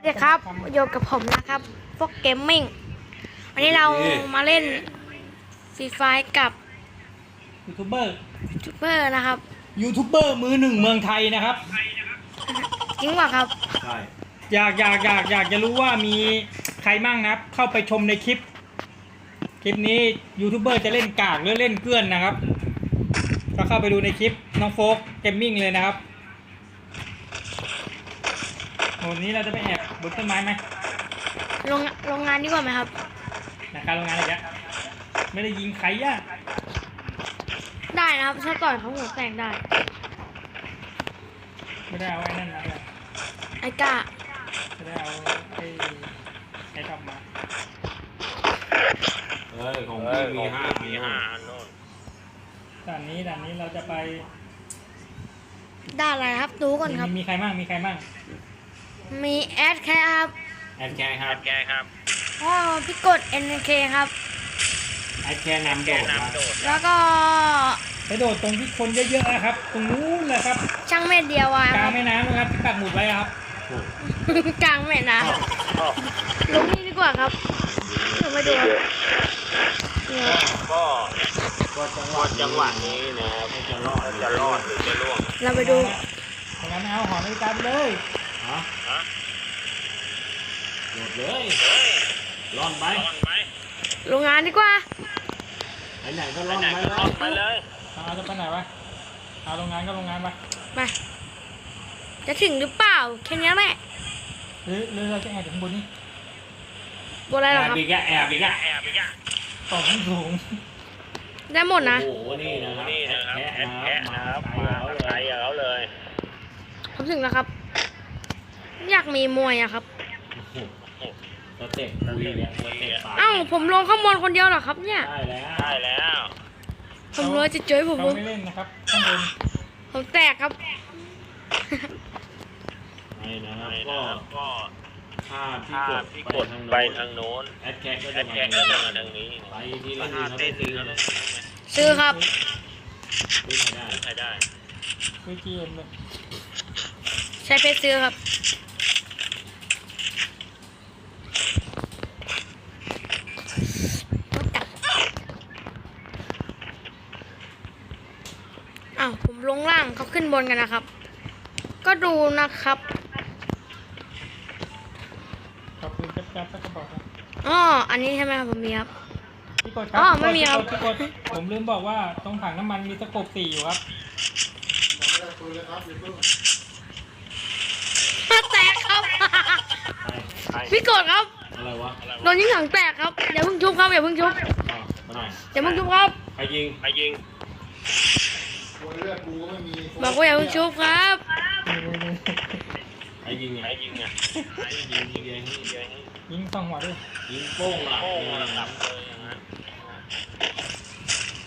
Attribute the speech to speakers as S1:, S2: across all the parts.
S1: สวัสดีครับอยู่กับผมนะครับพวกเกมมิ่งวันนี้เรามาเล่นฟรีไฟกับ
S2: ยูทูบเบอร์
S1: ยูทูบเบอร์นะครับ
S2: ยูทูบเบอร์มือหนึ่งเมืองไทยนะครับ
S1: จริงว่าครับ
S3: ใช่
S2: อยากอยากอยากอยากจะรู้ว่ามีใครมั่งนะครับ เข้าไปชมในคลิป คลิปนี้ยูทูบเบอร์จะเล่นกากหรือเล่นเกลื่อนนะครับ ก็เข้าไปดูในคลิปน้องโฟกเกมมิ่งเลยนะครับ วันนี้เราจะไปแอบบนต้นไม้ไหม
S1: โรงโรงงานดีกว่าไหมครับ
S2: นะครับโรงงานอะไรอะไม่ได้ยิงใครอะ
S1: ได้นะครับถ้าต่อยเขาหัวแตกได้
S2: ไม่ได้เอาไอ้นั่นนะ
S1: ไอ้กล้า
S2: ไม่ได้เอาไอ้ไอ้ดอกมา
S3: เอ้ยของพี่มีห้ามีห้า
S2: ด่านนี้ด่านนี้เราจะไป
S1: ได้อะไรครับดูก่อนครับ
S2: มีมีใครมั่งมีใครมั่ง
S1: มีแอดแคครับ
S3: แอดแคร์ครับแกครับ
S1: พ่อพี่กด NK ครับ
S3: แอดแคร์นำโดดครับ
S1: แล้วก็
S2: ไปโดดตรงที่คนเยอะๆนะครับ ตรงนู้นเลยครับ
S1: ช่างเม็ดเดียวอะ
S2: ก
S1: ค
S2: ลา
S1: รั
S2: ง
S1: บ
S2: แม่น้ำนะครับที่ปักหมุดไว้ครับ
S3: โอ้
S1: กลางแม่น้ำลงนี่ดีกว่าครับเดี๋ยวมาดูครับเนี่ย
S4: ก็
S3: ก็จังห
S4: พอ
S3: วะ
S4: จังหวะนี้นะครับ
S3: จะรอด
S4: จะรอดหรือจะล่วง
S1: เราไปดู
S2: ตรงนั้นเอาหอนาฬิกาไปเลย
S3: ฮะ
S4: ฮะ
S3: โดดเลยร่อนไป
S4: รอดไหม
S1: โรงงานดีกว่า
S3: ไหนไหนก็
S4: ไป
S3: ร่อน
S4: ไหน
S3: ไป
S4: ก็
S3: เล
S4: รอยดไปเลย
S2: เอาจะไปไหนวะเอาโรงงานก็โรงงานไป
S1: ไปจะถึงหรือเปล่าแค่นี้แหละ
S2: หรือหรือเราจะแอบจากข้างบนนี่
S1: บนอะไร
S3: แอ
S1: หรอบครับ
S3: อีกอะแอบอีกอะ
S4: แอบไปอะ
S2: ต่อข้างสูง
S1: ได้หมดนะ
S3: โอ้โหนี่นะครับ
S4: นี่นะครับ
S3: แอ
S4: แอ
S3: ด
S4: ด
S3: แค
S4: แคะ
S3: ร์
S4: นะ
S3: นะ
S4: ค
S3: ค
S4: รั
S3: รั
S4: บบมาไกลกับเขาเลย
S1: ผมถึงแล้วครับ อยากมีมวยอะครับ
S3: สเต็ปคุยเนี่ยสเต็ปปาก
S1: เอ้าผมลงข้างบนคนเดียวเหรอครับเนี่ย
S3: ได้แล้ว
S4: ได้แล้ว
S1: ผมเลยจะเจอผม
S2: เราไม่เล่นนะครับข้างบน
S1: ผมแตกครับ
S3: ไอ้นะครับ
S4: นี่
S3: ก็
S4: นะครับก็
S3: ถ้าพี่
S4: ถ้าก
S3: ด
S4: พี่
S3: ไป
S4: กด
S3: ทาง
S4: ไป
S3: โน้น
S4: ทางโน้น
S3: แอดแคร์ก็
S4: แอ
S3: จะ
S4: ด
S3: มา
S4: แคะก็จะมาทางนี้
S3: ไปทีละ
S4: ถ้า
S3: ที
S4: เต้น
S3: ละ
S4: ถึ
S3: ที
S4: ง
S3: ละ
S4: แล้ว
S1: ซื้อครับ
S3: ไม่ได้
S4: ใครได้
S2: คือเกมเลย
S1: ใช้เพชรซื้อครับ อ้าวผม ลงล่างเขาขึ้นบนกันนะครับ ก็ดูนะครับ
S2: ขอบคุณจับจับสักกระบอกนะ
S1: อ๋ออันนี้ใช่ไหมครับผมมีครับ
S2: พี่กดครั
S1: อ๋อไม่มีครับ
S2: พี่กดพี่กดผมลืมบอกว่าตรงถังน้ำมันมีตะกบสี่อยู่ครับ
S1: แตกครับ
S3: ไป
S1: พี่กดครับ
S3: อะไรวะ
S1: โดนยิงถังแตกครับอย่าเพิ่งชุบครับอย่าเพิ่งชุบ
S3: อ้าวมาหน่อย
S1: อย่าเพิ่งชุบครับ
S3: ใครยิง
S4: ใครยิง
S1: บอกว่าอย่าเพิ่งชุบครับ
S3: ใครยิง
S4: ใคร
S3: เนี่ย
S4: ยิงอะ
S3: ใครยิงยิงยิง
S4: ยิง
S2: ยิงสองหัวด้วย
S3: ยิงโป้งหลับ
S4: โป้ง
S3: เลย
S4: หลับเลยอย่างนั้น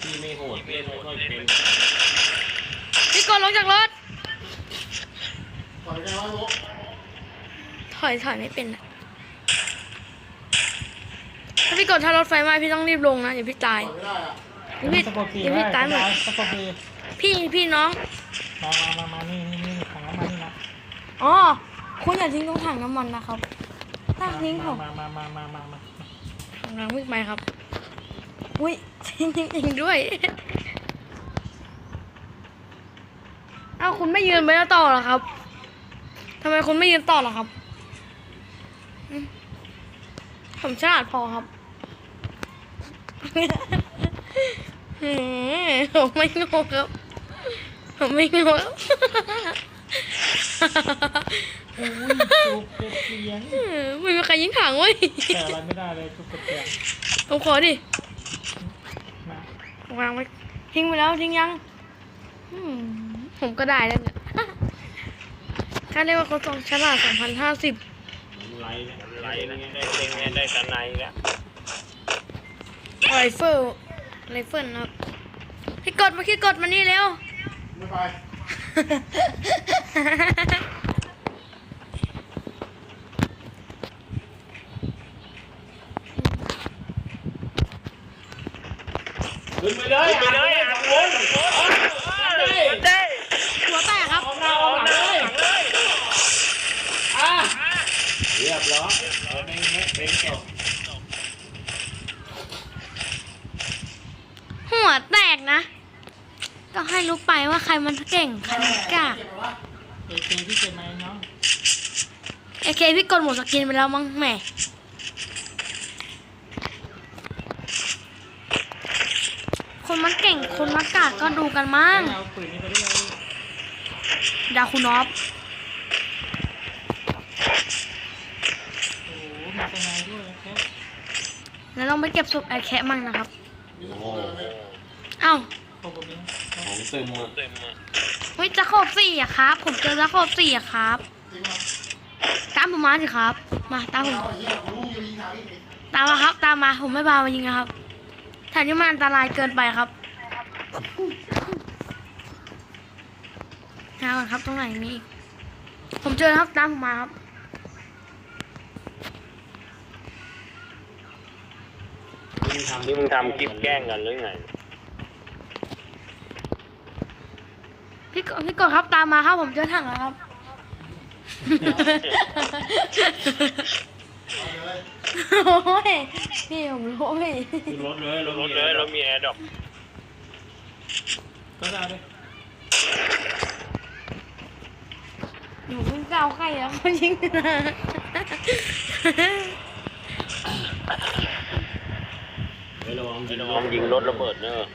S3: พี่ไม่โหดเล่นไม่ค่อยเป็น
S1: พี่กดลงจากรถถอยถอยไม่เป็นอะถ้าพี่กดถ้ารถไฟไหม้พี่ต้องรีบลงนะอย่าพี่ตายอย่าพี่
S2: ตะกบสี่
S1: อย่า
S2: ไว้
S1: พี่ตายหมด
S2: ตะกบสี่
S1: พี่พี่น้อง
S2: มามามามานี่นี่นี่ถังน้ำมันนี่นะ
S1: อ๋อคุณอย่าทิ้งตรงถังน้ำมันนะครับถ้าทิ้งผม
S2: มามามามามามา
S1: กำลังวิ่งไปครับ อุ้ยทิ้งจริงๆด้วย เอ้าคุณไม่ยืนไปแล้วต่อเหรอครับทำไมคุณไม่ยืนต่อเหรอครับอืมผมฉลาดพอครับอืมผมไม่โง่ครับผม ไม่โง่ครับ
S2: โอ้ยจุกเก็บเสียง
S1: เออไม่มีใครยิงถังเว้ย
S2: แต่อะไรไม่ได้เลยจุกเก็บเสียง
S1: ผมขอดิ
S2: มา
S1: ผมวางไว้ทิ้งไปแล้วทิ้งยังอืมผมก็ได้แล้วเนี่ยค่าเรียกว่าเขาส่งฉลาดสองพันห้าสิบ
S3: ไรเนี่ย
S4: ไรนะได้เล่นเนี่ยได้สันในแล้ว
S1: ไรเฟิลไรเฟิลนะครับพี่กดมาพี่กดมานี่เร็ว
S5: ไป
S3: ขึ้นไปเลย
S4: ไปเลยอะ
S3: สอง
S4: โอ้ยโอ้ยได้
S1: หัวแตกครับ
S3: หน้าเอาหลังเลยอะเรียบร้อยเป็นไงเป็นจบ
S1: หัวแตกนะ ก็ให้รู้ไปว่าใครมันเก่งใครมันกล้า
S2: เอเคที่เก็บมาเองเนาะ
S1: เอเคพี่กดหมดสกินไปแล้วมั้งแหมคนมันเก่งคนมันกล้าก็ดูกันมั้ง
S2: เอาปืนนี้ไปได้เลย
S1: ดาคุณอฟ
S2: โอ้โหมีตรงไหนด้วยแค่
S1: แล้วต้องไปเก็บศพไอแคะมั่งนะครับ
S3: โอ้โห
S1: เอ้า
S2: พวกผมนี้
S3: ของเต็มอะ
S4: เต็มอะ
S1: เฮ้ยจะขอบสี่อะครับ ผมเจอจะขอบสี่อะครับ ตามผมมาสิครับ มาตามผมตามมาครับ ตามมาผมไม่พามายิงนะครับแถวนี้มันอันตรายเกินไปครับหาก่อนครับตรงไหนมีอีกผมเจอแล้วครับตามผมมาครับ
S4: นี่มึงทำคลิปแกล้งกันหรือไง
S1: พี่กดพี่กดครับตามมาครับผมเจอถังแล้วครับ โอ้ยพี่ผมรู้พี่
S3: ขึ้นรถเลย
S4: รถเลยเรามีแอร์ดรอป
S2: ก็จะเอาเลย
S1: หนูเพิ่งก้าวไข่แล้วเขายิงนะ
S3: เฮ้ยระวังยิง
S4: ลองยิงรถระเบิดเนอะ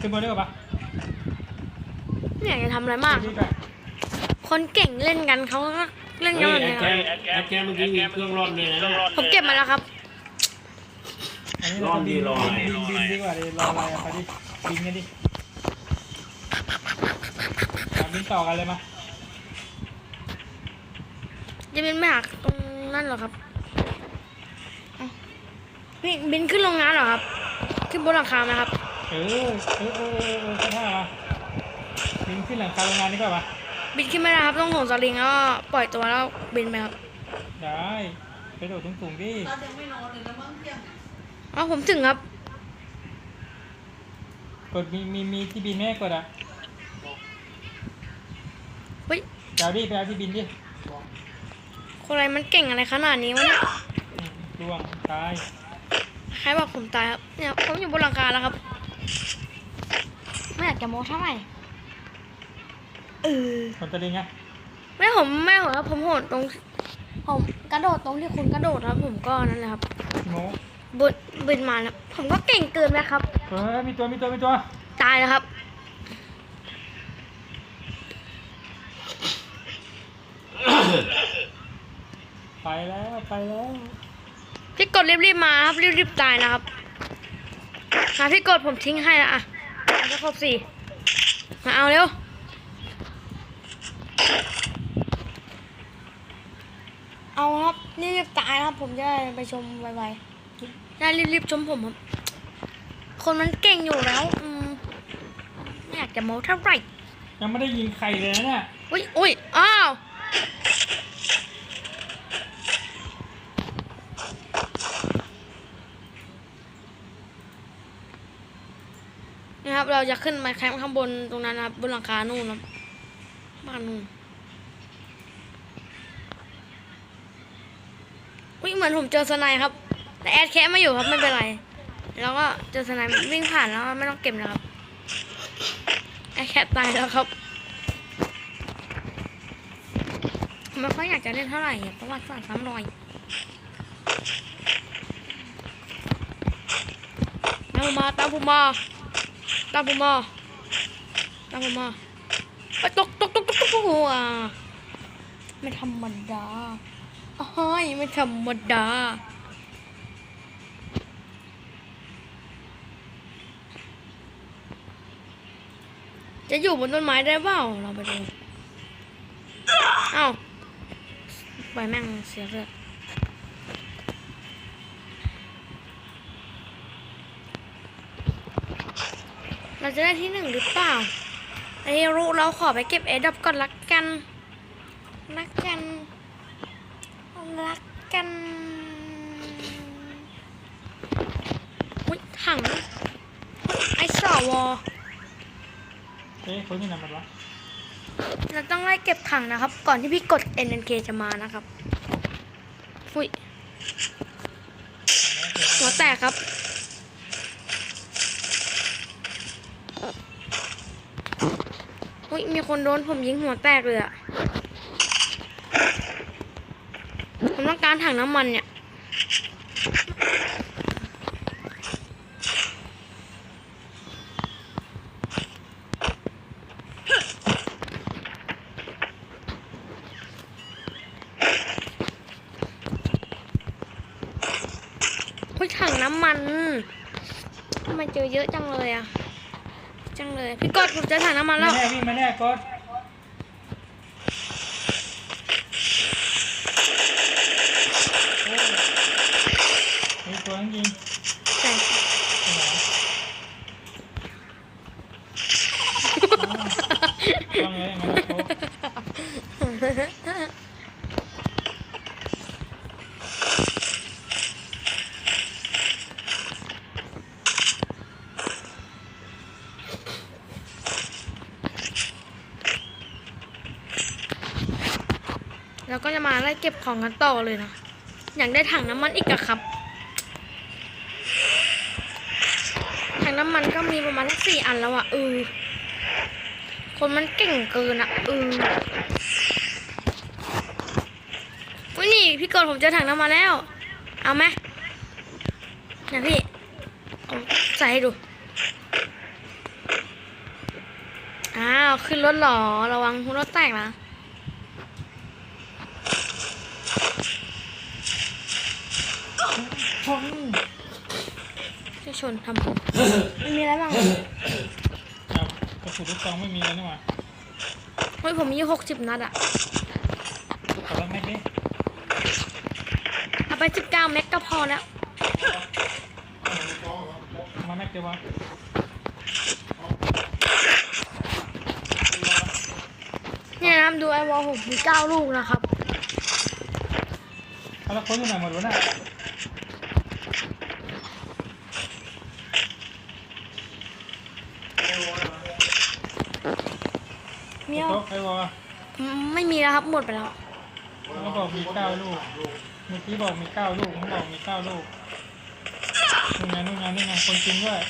S2: ขึ้นบนได้ป่ะ
S1: ไม่อยากจะทำอะไรมาก
S2: นี่ก่อน
S1: คนเก่งเล่นกันเขาก็เล่น
S3: เฮ้
S1: กัน
S3: ย
S1: แบบ
S3: ไอ้
S1: นี้
S3: แก
S1: ครับ
S3: ไอ้แกเมื่อกี้มีเครื่องร่อนเลยนะเนี่ย
S1: ผมเก็บมาแล้วครับ
S2: อันนี้เราบินบินบินดีกว่าดิรออะไรอะไปดิบินกันดิมาบินต่อกันเลยมา
S1: จะบินไม่หักตรงนั่นเหรอครับเอ้า บินบินขึ้นโรงงานเหรอครับ ขึ้นบนหลังคาไหมครับ
S2: เออเออเออเออเออก็ท่ามาบินขึ้นหลังคาโรงงานนี่ก่อนปะ
S1: บินขึ้นไม่ได้ครับ ต้องโหนสลิงแล้วก็ปล่อยตัวแล้วบินไปครับ
S2: ได้ไปโดดสูงๆดิ
S1: เอ้าผมถึงครับ
S2: กดมีมีมีที่บินแม่กดอะ
S1: เฮ้ย
S2: เจ้าดิไปเอาที่บินดิ
S1: คนอะไรมันเก่งอะไรขนาดนี้วะเนี่ย
S2: อืมล่วงตาย
S1: ใครบอกผมตายครับ เนี่ยผมอยู่บนหลังคาแล้วครับ ไม่อยากจะโม้เท่าไหร่เออ
S2: คนตะลิงไง
S1: ไม่ผมไม่ผมครับผมโหดตรง ผมกระโดดตรงที่คุณกระโดดครับ ผมก็นั่นแหละครับ
S2: โม
S1: บนบินมาแล้วผมก็เก่งเกินไหมครับ
S2: เฮ้ยมีตัวมีตัวมีตัว
S1: ตายแล้วครับ
S2: ไปแล้วไปแล้ว
S1: พี่กดรีบๆมาครับรีบๆตายนะครับมาพี่กดผมทิ้งให้ละอะเอาจะครบสี่มาเอาเร็วเอาครับรีบๆตายนะครับ ผมจะได้ไปชมไวๆได้รีบๆชมผมครับคนมันเก่งอยู่แล้วอืมไม่อยากจะโม้เท่าไหร่
S2: ยังไม่ได้ยิงใครเลยนะเนี่ย
S1: อุ้ยอุ้ยอ้าว นะครับ เราจะขึ้นไปแคมป์ข้างบนตรงนั้นนะครับบนหลังคานู่นครับบ้านนู่นอุ้ยเหมือนผมเจอสไนด์ครับ แต่แอดแคมไม่อยู่ครับไม่เป็นไร แล้วก็เจอสไนด์วิ่งผ่านแล้วไม่ต้องเก็บนะครับแอดแคตายแล้วครับไม่ค่อยอยากจะเล่นเท่าไหร่อะประวัติศาสตร์ซ้ำรอยตามผมมาตามผมมา ตามผมมาตามผมมาไปตกตกตกตกตกหัวไม่ธรรมดาเฮ้ยไม่ธรรมดาจะอยู่บนต้นไม้ได้เปล่าเราไปดู เอ้าปแม่งเสียเลือด เราจะได้ที่หนึ่งหรือเปล่าไอ้รู้เราขอไปเก็บเอดับก่อนลักกันลักกันลักกันอุ้ยถังอุ๊ยไอ้สว
S2: อ๊ะคนที่ไหนมันวะ
S1: เราต้องไล่เก็บถังนะครับ ก่อนที่พี่กด NNK จะมานะครับอุ้ยหัวแตกครับ อุ้ยมี คนโดนผมยิงหัวแตกเลยอะผมต้องการถังน้ำมันเนี่ยอุ้ยถังน้ำมันทำไมเจอเยอะจังเลยอะ จังเลย พี่กดผมเจอถังน้ำมัน
S2: ไม่
S1: แล้ว
S2: แน่พี่ไม่แน่ก็โอ้ยมีตัวจริง
S1: แต่
S2: ๆตัวไหนอ้าวต้องเลยงั้นโอ้
S1: เราก็จะมาไล่ เก็บของกันต่อเลยนะอยากได้ถังน้ำมันอีกอะครับ ถังน้ำมันก็มีประมาณสี่อันแล้วอะเออ คนมันเก่งเกินอะเอออุ้ยนี่พี่กดผมเจอถังน้ำมันแล้ว เอาไหมนะพี่ใส่ให้ดูอ้าว ขึ้นรถหรอ ระวังรถแตกนะ
S2: ชน
S1: จะ ชนทำผมไม่มีอะไรบ้าง
S2: เอากระสุนลูกซองไม่มีแล้วนี่หว่า
S1: เฮ้ยผมมีหกสิบนัดอะ
S2: ขอรับแม็กดิ
S1: เอาไปสิบเก้าเมกก็พอแล้ว
S2: เอามาแม็กเดียววะ
S1: เนี่ยนะครับดูไอวอลผมมีเก้าลูกนะครับ
S2: เอาแล้วคนอยู่ไหนหมดวะน่ะ
S1: มีเอา
S2: โต๊ะไอ้วอล
S1: ไม่มีแล้วครับหมดไปแล้ว
S2: เขาบอกมีเก้าลูกเมื่อกี้บอกมีเก้าลูกเขาบอกมีเก้าลูกนู่นไงนู่นไงนี่ไงคนจริงด้วย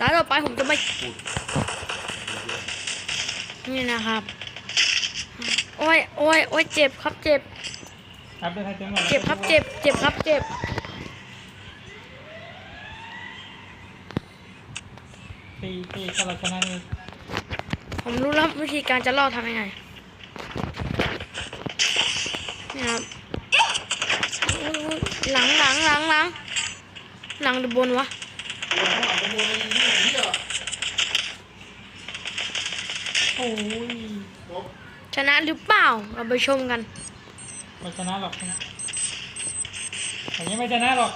S1: การต่อไปผมจะไม่นี่นะครับ โอ้ยโอ้ยโอ้ยเจ็บครับเจ็บ
S2: อัพได้ให้เต็มก่อน
S1: เจ็บครับเจ็บ เจ็บครับเจ็บ
S2: ตีตีก็เราชนะนี่
S1: ผมรู้แล้ววิธีการจะรอดทำยังไง นี่ครับอุ๊ยหลังหลังหลังหลังหลังหรือบนวะ
S2: โอ้ย
S1: ชนะหรือเปล่า เราไปชมกัน
S2: ไม่ชนะหรอกอย่างนี้ไม่ชนะหรอก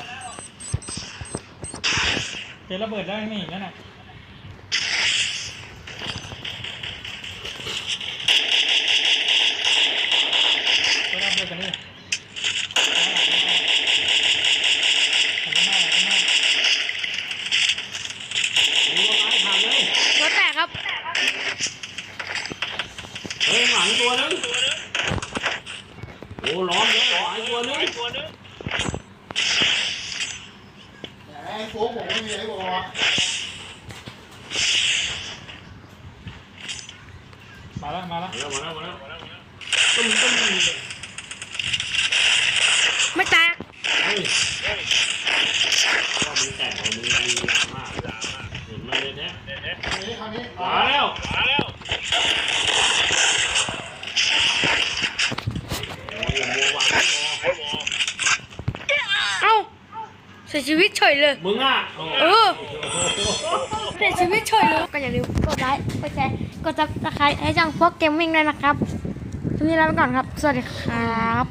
S2: เจอระเบิดได้ไม่เห็นนั่นแหละก็ระเบิดกันดิหันหน้าหันหน้าหันหน้า
S3: มึงก็ไม้ทำเลย
S1: รถแตกครับ
S3: เฮ้ยหลังตัวนึงโอ้ล้อมเลยหลัง ตัวนึง
S5: ไอ้โฟกบอกไม่มีไอ้บอกว่า
S2: มาแล้วมาแล้ว
S3: มาแล้วมาแล้วมาแล้วตุ้มตุ้ม
S1: ไม่แตก
S3: เฮ้ยว่ามึงแตกของมึงมียามากเห็นมาเลยเนี่ย
S5: อันนี้คราวนี้
S3: มาแล้วมาแล้วโอ้ยอย่ามัววางไม่มอง
S1: เอ้าเสี ยชีวิตเฉยเลย
S3: มึงอะ
S1: เออเสียชีวิตเฉยเลยก็อย่าลืมกดไลค์กดแชร์กดซับสไครต์ให้ช่องพวกเกมมิ่งด้วยนะครับทีนี้ลาไปก่อนครับ สวัสดีครับ